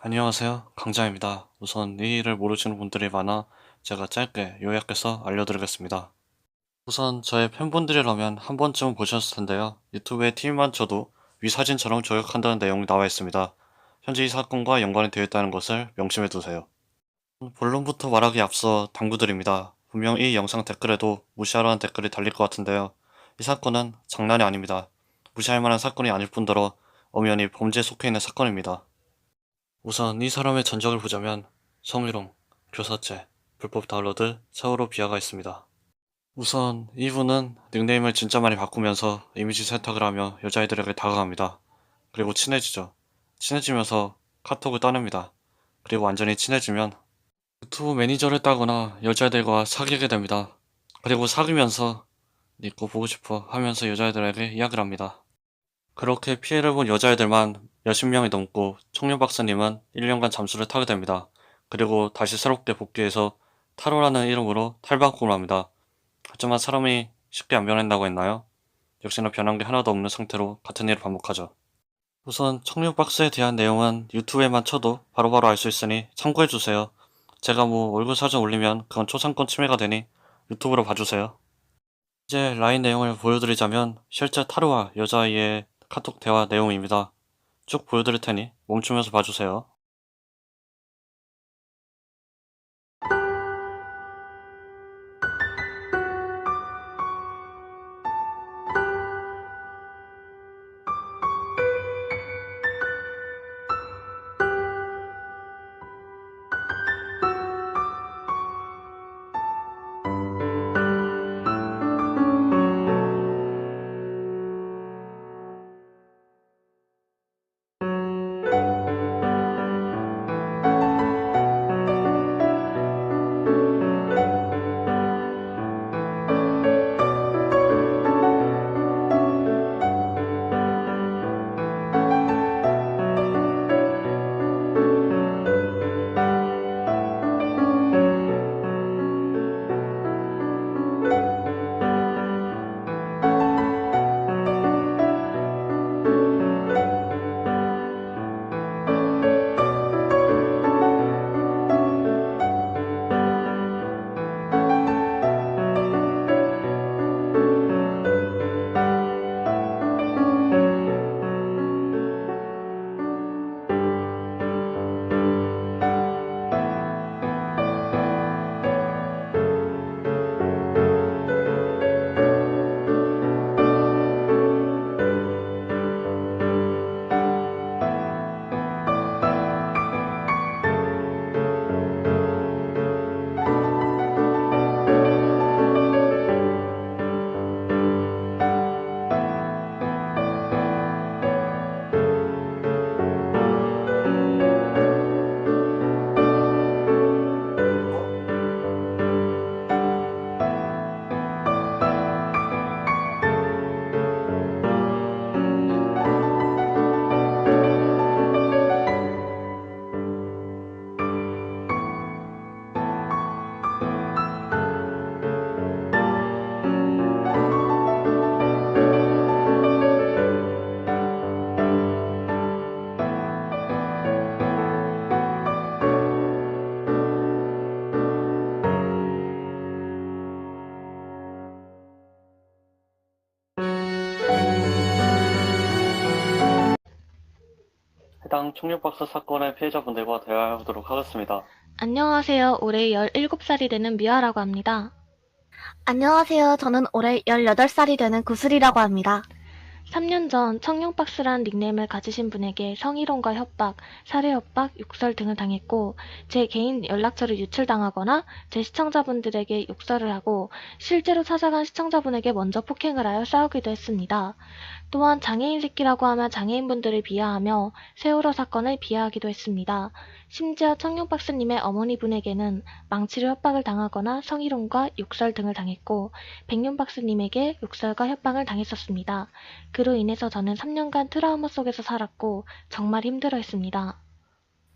안녕하세요. 강자입니다. 우선 이 일을 모르시는 분들이 많아 제가 짧게 요약해서 알려드리겠습니다. 우선 저의 팬분들이라면 한 번쯤은 보셨을 텐데요. 유튜브에 TV만 쳐도 위 사진처럼 저격한다는 내용이 나와 있습니다. 현재 이 사건과 연관이 되어 있다는 것을 명심해 두세요. 본론부터 말하기 앞서 당부드립니다. 분명 이 영상 댓글에도 무시하라는 댓글이 달릴 것 같은데요. 이 사건은 장난이 아닙니다. 무시할 만한 사건이 아닐 뿐더러 엄연히 범죄에 속해 있는 사건입니다. 우선 이 사람의 전적을 보자면 성희롱, 교사죄, 불법 다운로드, 차후로 비하가 있습니다. 우선 이분은 닉네임을 진짜 많이 바꾸면서 이미지 세탁을 하며 여자애들에게 다가갑니다. 그리고 친해지죠. 친해지면서 카톡을 따냅니다. 그리고 완전히 친해지면 유튜브 매니저를 따거나 여자애들과 사귀게 됩니다. 그리고 사귀면서 니꺼 보고 싶어 하면서 여자애들에게 이야기를 합니다. 그렇게 피해를 본 여자애들만 몇십 명이 넘고 청년 박사님은 1년간 잠수를 타게 됩니다. 그리고 다시 새롭게 복귀해서 타로라는 이름으로 탈바꿈을 합니다. 하지만 사람이 쉽게 안 변한다고 했나요? 역시나 변한 게 하나도 없는 상태로 같은 일을 반복하죠. 우선 청년 박사에 대한 내용은 유튜브에만 쳐도 바로바로 알 수 있으니 참고해주세요. 제가 뭐 얼굴 사진 올리면 그건 초상권 침해가 되니 유튜브로 봐주세요. 이제 라인 내용을 보여드리자면 실제 타로와 여자아이의 카톡 대화 내용입니다. 쭉 보여드릴 테니 멈추면서 봐주세요. 해당 총력박사 사건의 피해자분들과 대화하도록 하겠습니다. 안녕하세요. 올해 17살이 되는 미아라고 합니다. 안녕하세요. 저는 올해 18살이 되는 구슬이라고 합니다. 3년 전 청룡박스라는 닉네임을 가지신 분에게 성희롱과 협박, 살해 협박, 욕설 등을 당했고 제 개인 연락처를 유출당하거나 제 시청자분들에게 욕설을 하고 실제로 찾아간 시청자분에게 먼저 폭행을 하여 싸우기도 했습니다. 또한 장애인 새끼라고 하며 장애인분들을 비하하며 세월호 사건을 비하하기도 했습니다. 심지어 청룡박스님의 어머니분에게는 망치로 협박을 당하거나 성희롱과 욕설 등을 당했고 백룡박스님에게 욕설과 협박을 당했었습니다. 그로 인해서 저는 3년간 트라우마 속에서 살았고 정말 힘들어했습니다.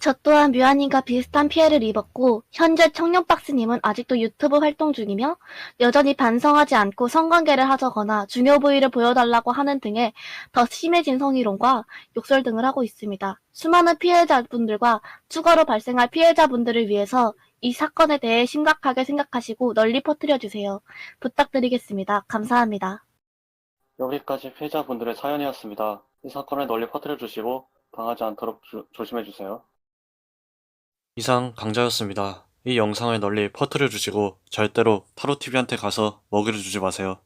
저 또한 뮤아님과 비슷한 피해를 입었고 현재 청룡박스님은 아직도 유튜브 활동 중이며 여전히 반성하지 않고 성관계를 하자거나 중요 부위를 보여달라고 하는 등의 더 심해진 성희롱과 욕설 등을 하고 있습니다. 수많은 피해자분들과 추가로 발생할 피해자분들을 위해서 이 사건에 대해 심각하게 생각하시고 널리 퍼뜨려주세요. 부탁드리겠습니다. 감사합니다. 여기까지 피해자분들의 사연이었습니다. 이 사건을 널리 퍼뜨려 주시고 당하지 않도록 주- 조심해 주세요. 이상 강자였습니다. 이 영상을 널리 퍼뜨려 주시고 절대로 타로TV한테 가서 먹이를 주지 마세요.